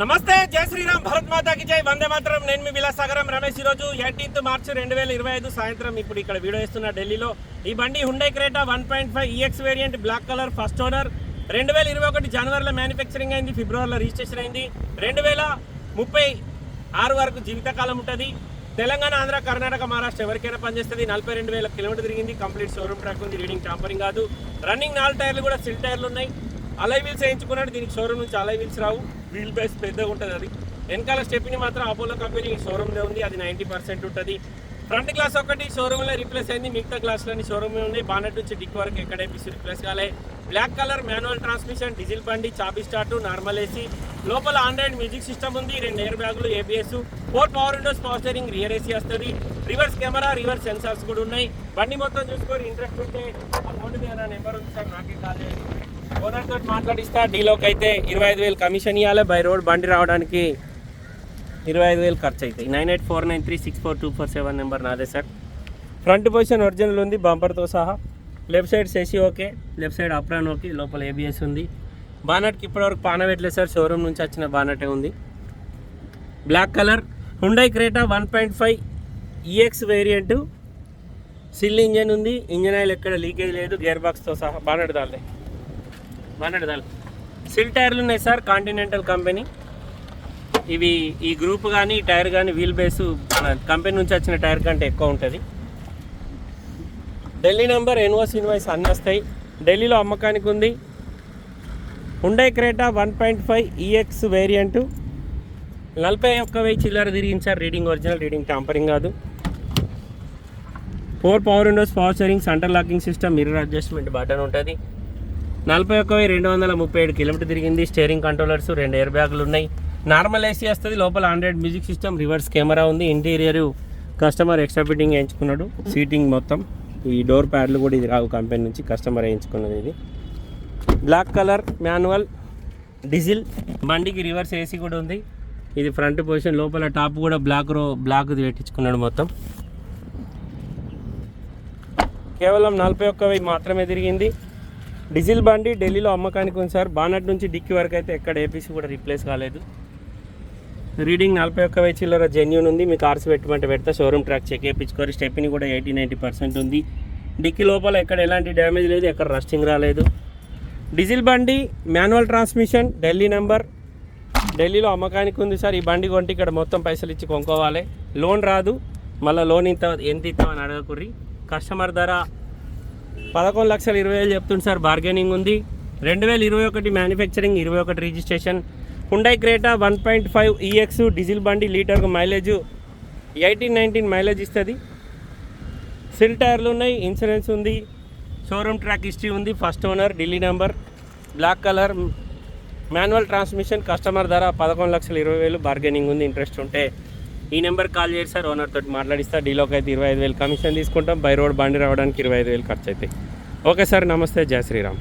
నమస్తే జై శ్రీరామ్ భరత్ మాతాకి జై. వందే మాత్రం. నేను మీ విలాసాగరం రమేష్. ఈరోజు ఎయిటీన్త్ మార్చ్ రెండు వేల ఇరవై ఐదు సాయంత్రం ఇప్పుడు ఇక్కడ వీడియో ఇస్తున్న ఢిల్లీలో. ఈ బండి Hyundai Creta one point five EX variant black colour first owner రెండు వేల ఇరవై ఒకటి జనవరిలో మ్యానుఫ్యాక్చరింగ్ అయింది ఫిబ్రవరిలో రిజిస్ట్రేషన్ అయింది. రెండు వేల ముప్పై ఆరు వరకు జీవితకాలం ఉంటుంది. తెలంగాణ ఆంధ్ర కర్ణాటక మహారాష్ట్ర ఎవరికైనా పనిచేస్తుంది నలభై రెండు వేల కిలోమీటర్ తిరిగింది. కంప్లీట్ షోరూమ్ ట్రాక్ ఉంది. రీడింగ్ టాంపరింగ్ కాదు. రన్నింగ్ నాలుగు టైర్లు కూడా సిల్ టైర్లు ఉన్నాయి. అలై వీల్స్ వేయించుకున్నాడు. దీనికి షోరూమ్ నుంచి అలై వీల్స్ రావు. వీల్ బేస్ పెద్దగా ఉంటుంది అది. వెనకాల స్టెప్ని మాత్రం అపోలో కంపెనీ షోరూమ్లో ఉంది. అది నైంటీ పర్సెంట్ ఉంటుంది. ఫ్రంట్ గ్లాస్ ఒకటి షోరూమ్లో రీప్లేస్ అయింది. మిగతా గ్లాసులన్నీ షోరూమ్లో ఉన్నాయి. బానెట్ నుంచి డిక్ వరకు ఎక్కడ ఏపీసీ రీప్లేస్ కాలే. Black colour manual transmission diesel బండి చాబీ స్టార్ట్ నార్మల్ ఏసీ లోపల ఆండ్రాయిడ్ మ్యూజిక్ సిస్టమ్ ఉంది. రెండు ఎయిర్ బ్యాగులు ABS four power windows power steering rear AC వస్తుంది. రివర్స్ కెమెరా రివర్స్ సెన్సార్స్ కూడా ఉన్నాయి. బండి మొత్తం చూసుకొని ఇంట్రెస్ట్ ఉంటే ఆ నా నెంబర్ ఉంది సార్ నాకే కాల్ ఓనర్ తోటి మాట్లాడిస్తా డీలోకి అయితే ఇరవై ఐదు వేలు కమిషన్ ఇవ్వాలి బై రోడ్ బండి రావడానికి ఇరవై ఐదు వేలు ఖర్చు అవుతాయి nine eight four nine three six four two four seven number నాదే సార్. ఫ్రంట్ పొజిషన్ ఒరిజినల్ ఉంది బంపర్తో సహా. Left side సెసి okay left side apron okay లోపల ఏబిఎస్ ఉంది. బానట్కి ఇప్పటివరకు పాన పెట్టలేదు సార్ షోరూమ్ నుంచి వచ్చిన బానటే ఉంది. Black colour Hyundai Creta one point five EX variant seal engine ఉంది ఇంజన్ ఆయిల్ ఎక్కడ లీకేజ్ లేదు గేర్ బాక్స్తో సహా బానట్ దాలే దాల్ సిల్ టైర్లు ఉన్నాయి సార్ కాంటినెంటల్ కంపెనీ ఇవి ఈ గ్రూప్ కానీ ఈ టైర్ కానీ వీల్ బేస్ మన కంపెనీ నుంచి వచ్చిన టైర్ కంటే ఎక్కువ ఉంటుంది. ఢిల్లీ నెంబర్ ఎన్ఓస్ ఇన్వాయిస్ అన్నీ వస్తాయి. ఢిల్లీలో అమ్మకానికి ఉంది. Hyundai Creta one point five EX variant నలభై ఒక్క వెయ్యి చిల్లర తిరిగించారు రీడింగ్ ఒరిజినల్ రీడింగ్ టాంపరింగ్ కాదు. Four power windows power steering centre locking system mirror adjustment button ఉంటుంది. నలభై ఒక్క వెయ్యి రెండు వందల ముప్పై ఏడు కిలోమీటర్ తిరిగింది. స్టీరింగ్ కంట్రోలర్స్ రెండు ఎయిర్ బ్యాగులు ఉన్నాయి. నార్మల్ ఏసీ వస్తుంది. లోపల hundred music system reverse camera ఉంది. ఇంటీరియర్ కస్టమర్ ఎక్స్ట్రా ఫిట్టింగ్ వేయించుకున్నాడు. సీటింగ్ మొత్తం ఈ డోర్ ప్యాడ్లు కూడా ఇది రావు కంపెనీ నుంచి కస్టమర్ వేయించుకున్నది ఇది. బ్లాక్ కలర్ మాన్యువల్ డీజిల్ బండికి రివర్స్ ఏసీ కూడా ఉంది. ఇది ఫ్రంట్ పొజిషన్ లోపల టాప్ కూడా బ్లాక్ రో బ్లాక్ పెట్టించుకున్నాడు మొత్తం. కేవలం నలభై ఒక్క వెయ్యి మాత్రమే తిరిగింది. డీజిల్ బండి ఢిల్లీలో అమ్మకానికి ఉంది సార్. బానట్ నుంచి డిక్కీ వరకు అయితే ఎక్కడ ఏపీసీ కూడా రీప్లేస్ కాలేదు. రీడింగ్ నలభై ఒక్క వెయ్యి చిల్లర జెన్యూన్ ఉంది. మీకు కార్స్ పెట్టమంటే పెడతా. షోరూమ్ ట్రాక్ చెక్ చేయించుకోరు. స్టెప్ని కూడా ఎయిటీ నైంటీ పర్సెంట్ ఉంది. డిక్కీ లోపల ఎక్కడ ఎలాంటి డ్యామేజ్ లేదు. ఎక్కడ రస్టింగ్ రాలేదు. డీజిల్ బండి మాన్యువల్ ట్రాన్స్మిషన్ ఢిల్లీ నెంబర్ ఢిల్లీలో అమ్మకానికి ఉంది సార్. ఈ బండి కొంటే ఇక్కడ మొత్తం పైసలు ఇచ్చి కొనుక్కోవాలి. లోన్ రాదు. మళ్ళీ లోన్ ఇంత ఎంత ఇస్తామని అడగకుర్రి. కస్టమర్ ధర పదకొండు లక్షల ఇరవై వేలు చెప్తుంది సార్ బార్గెనింగ్ ఉంది. రెండు వేల ఇరవై ఒకటి మ్యానుఫ్యాక్చరింగ్ ఇరవై ఒకటి registration Hyundai Creta one point five EX diesel బండి లీటర్కు మైలేజ్ ఎయిటీన్ నైన్టీన్ మైలేజ్ ఇస్తుంది. సిల్ టైర్లు ఉన్నాయి ఇన్సూరెన్స్ ఉంది. షోరూమ్ ట్రాక్ హిస్టరీ ఉంది first owner Delhi number black colour manual transmission customer ధర పదకొండు లక్షల ఇరవై వేలు బార్గెనింగ్ ఉంది ఇంట్రెస్ట్ ఉంటే. ఈ నెంబర్ కాల్ చేసి సార్ ఓనర్ తోటి మాట్లాడిస్తా. డీలోకి అయితే ఇరవై ఐదు వేలు కమిషన్ తీసుకుంటాం. బై రోడ్ బండి రావడానికి ఇరవై ఐదు వేలు ఖర్చు అవుతాయి. ఓకే సార్ నమస్తే. జయ శ్రీరామ్.